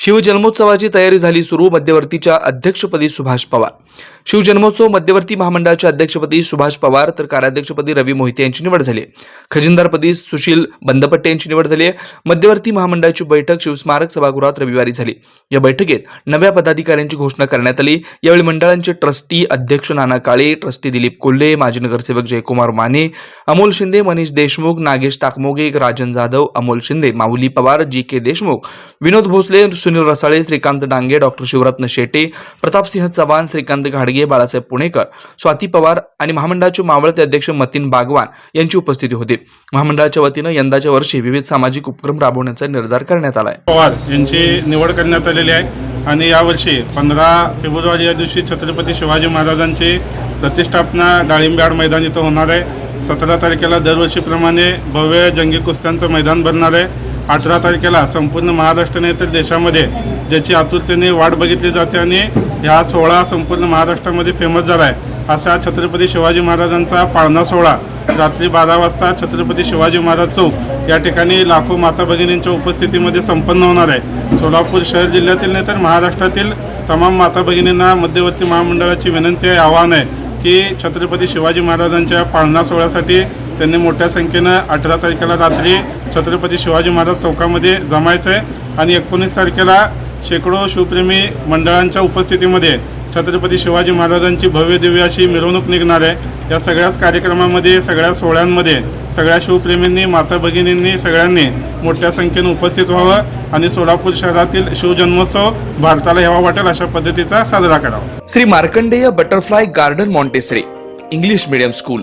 शिवजन्मोत्सवाची तयारी झाली सुरू मध्यवर्तीच्या अध्यक्षपदी सुभाष पवार. शिवजन्मोत्सव मध्यवर्ती महामंडळाच्या अध्यक्षपदी सुभाष पवार तर कार्याध्यक्षपदी रवी मोहिते यांची निवड झाली. खजिनदारपदी सुशील बंदपट्टे यांची निवड झाली आहे. मध्यवर्ती महामंडळाची बैठक शिवस्मारक सभागृहात रविवारी झाली. या बैठकीत नव्या पदाधिकाऱ्यांची घोषणा करण्यात आली. यावेळी मंडळांचे ट्रस्टी अध्यक्ष नाना काळे ट्रस्टी दिलीप कोल्हे माजी नगरसेवक Jaykumar Mane Amol Shinde Manish Deshmukh Nagesh Takmoge Rajan Jadhav Amol Shinde Mauli Pawar G K Deshmukh Vinod Bhosale Sunil Rasale Shrikant Dange doctor Shivratna Shete Pratapsinh Chavan Shrikant घाडगे बाळासाहेब पुणेकर स्वाती पवार आणि महामंडळाचे मावळते अध्यक्ष मतीन बागवान यांची उपस्थिती होती. महामंडळाच्या वतीनं यंदाच्या वर्षी विविध सामाजिक उपक्रम राबवण्याचा निर्धार करण्यात आला आहे पवार यांची निवड करण्यात आलेली आहे आणि यावर्षी पंधरा फेब्रुवारी या दिवशी छत्रपती शिवाजी महाराजांची प्रतिष्ठापना डाळिंब्याड मैदान इथं होणार आहे. सतरा तारखेला दरवर्षीप्रमाणे भव्य जंगी कुस्त्यांचं मैदान भरणार आहे. अठरा तारखेला संपूर्ण महाराष्ट्राने तर देशामध्ये ज्याची आतुरतेने वाट बघितली जाते आणि ह्या सोहळा संपूर्ण महाराष्ट्रामध्ये फेमस झाला आहे. असा छत्रपती शिवाजी महाराजांचा पाळणा सोहळा. रात्री बारा वाजता छत्रपती शिवाजी महाराज चौक या ठिकाणी लाखो माता भगिनींच्या उपस्थितीमध्ये संपन्न होणार आहे. सोलापूर शहर जिल्ह्यातील नाही तर महाराष्ट्रातील तमाम माता भगिनींना मध्यवर्ती महामंडळाची विनंती आहे आव्हान आहे की छत्रपती शिवाजी महाराजांच्या पाळणा सोहळ्यासाठी त्यांनी मोठ्या संख्येनं अठरा तारखेला रात्री छत्रपती शिवाजी महाराज चौकामध्ये जमायचं आहे आणि एकोणीस तारखेला शेकडो शिवप्रेमी मंडळांच्या उपस्थितीमध्ये छत्रपती शिवाजी महाराजांची भव्य दिव्य अशी मिरवणूक निघणार आहे. या सगळ्याच कार्यक्रमामध्ये सगळ्या सोहळ्यांमध्ये सगळ्या शिवप्रेमींनी माता भगिनींनी सगळ्यांनी मोठ्या संख्येनं उपस्थित व्हावं आणि सोलापूर शहरातील शिवजन्मोत्सव भारताला यावा वाटेल अशा पद्धतीचा साजरा करावा. Shri Markandeya butterfly garden Montessori English medium school.